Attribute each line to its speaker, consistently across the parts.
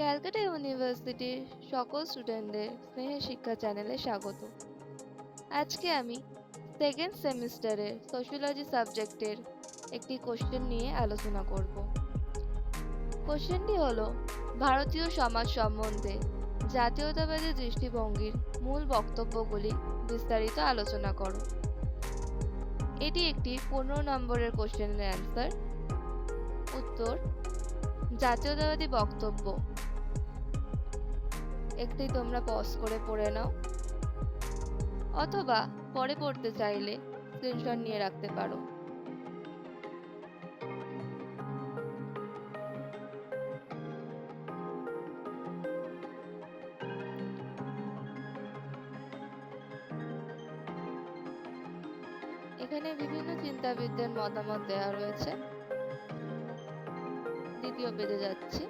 Speaker 1: ক্যালকাটা ইউনিভার্সিটির সকল স্টুডেন্টদের স্নেহের শিক্ষা চ্যানেলে স্বাগত। আজকে আমি সেকেন্ড সেমিস্টারের সোশিওলজি সাবজেক্টের একটি কোশ্চেন নিয়ে আলোচনা করব। কোশ্চেনটি হলো, ভারতীয় সমাজ সম্বন্ধে জাতীয়তাবাদী দৃষ্টিভঙ্গির মূল বক্তব্যগুলি বিস্তারিত আলোচনা করো। এটি একটি পনেরো নম্বরের কোশ্চেনের অ্যান্সার উত্তর জাতীয়তাবাদী বক্তব্য। একটি তোমরা পজ করে পড়ে নাও। অথবা পরে পড়তে চাইলে স্ক্রিনশট নিয়ে রাখতে পারো। এখানে বিভিন্ন চিন্তাবিদদের মতামত দেওয়া রয়েছে। দ্বিতীয় পেজে যাচ্ছি।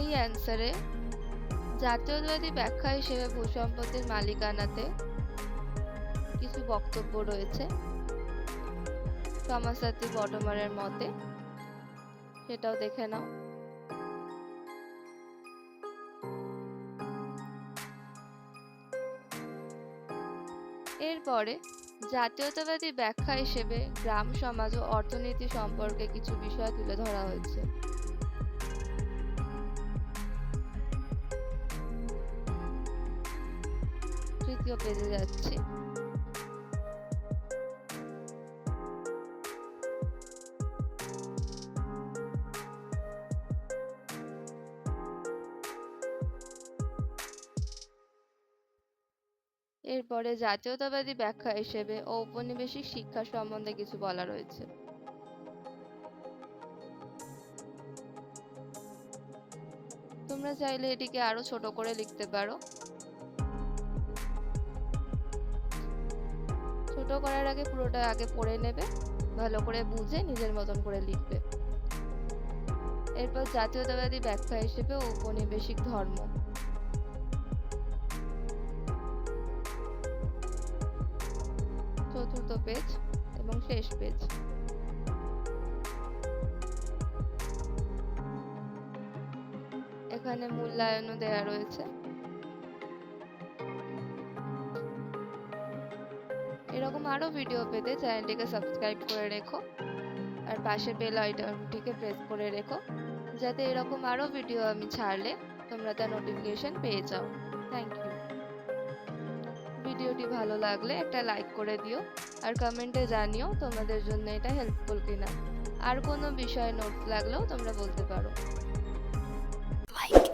Speaker 1: এই অ্যান্সারে জাতীয়তাবাদী ব্যাখ্যা হিসেবে ভূসম্পত্তির মালিকানাতে কিছু বক্তব্য রয়েছে। সমাজতাত্ত্বিক বটমারের মতে, সেটাও দেখে নাও। এরপরে জাতীয়তাবাদী ব্যাখ্যা হিসেবে গ্রাম সমাজ ও অর্থনীতি সম্পর্কে কিছু বিষয় তুলে ধরা হয়েছে। তৃতীয় পেজে যাচ্ছি। এরপরে জাতীয়তাবাদী ব্যাখ্যা হিসেবে ঔপনিবেশিক শিক্ষা সম্বন্ধে কিছু বলা রয়েছে। তোমরা চাইলে এটিকে আরও ছোট করে লিখতে পারো। ছোট করার আগে পুরোটা আগে পড়ে নেবে, ভালো করে বুঝে নিজের মতন করে লিখবে। এরপর জাতীয়তাবাদী ব্যাখ্যা হিসেবে ঔপনিবেশিক ধর্ম। চতুর্থ পেজ এবং শেষ পেজ এখানে মূল্যায়নও দেয়া রয়েছে। এরকম আরও ভিডিও পেতে চ্যানেলটিকে সাবস্ক্রাইব করে রেখো। আর পাশে বেল আইকনটিকে প্রেস করে রেখো, যাতে এরকম আরও ভিডিও আমি ছাড়লে তোমরা তার নোটিফিকেশন পেয়ে যাও। থ্যাংক ইউ ভিডিওটি ভালো লাগলে একটা লাইক করে দিও আর কমেন্টে জানিও তোমাদের জন্য এটা হেল্পফুল কিনা। আর কোনো বিষয়ে নোটস লাগলেও তোমরা বলতে পারো। লাইক